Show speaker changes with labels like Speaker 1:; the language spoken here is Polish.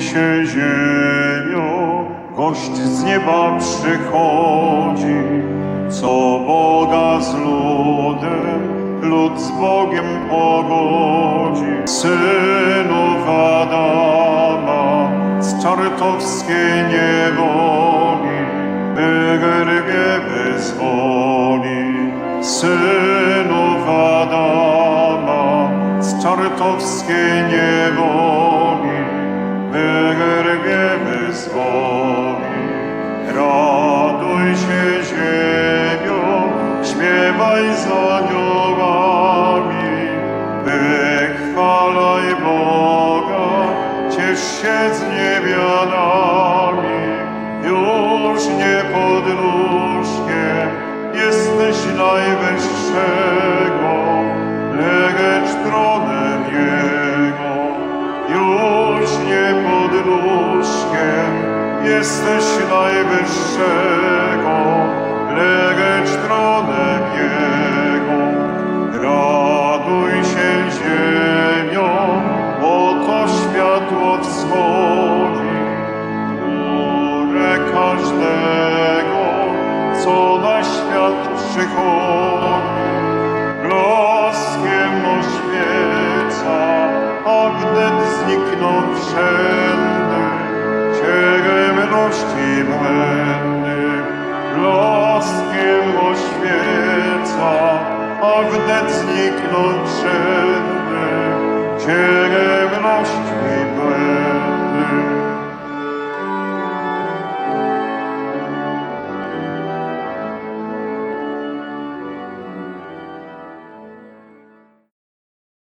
Speaker 1: się ziemią, gość z nieba przychodzi, co Boga z ludem, lud z Bogiem pogodzi. Synów Adama z czartowskiej niewoli, Wygerbie wyzwoli. Synów Adama z czartowskiej niewoli, Raduj się ziemio, śpiewaj z aniołami, wychwalaj Boga, ciesz się z niebianami. Już nie pod nóżkiem jesteś najwyższego, jesteś najwyższego, lecz tronem Jego. Raduj się ziemią, oto światło wschodzi, górę każdego, co na świat przychodzi. Blaskiem oświeca, a wnet znikną wszędy oświeca, a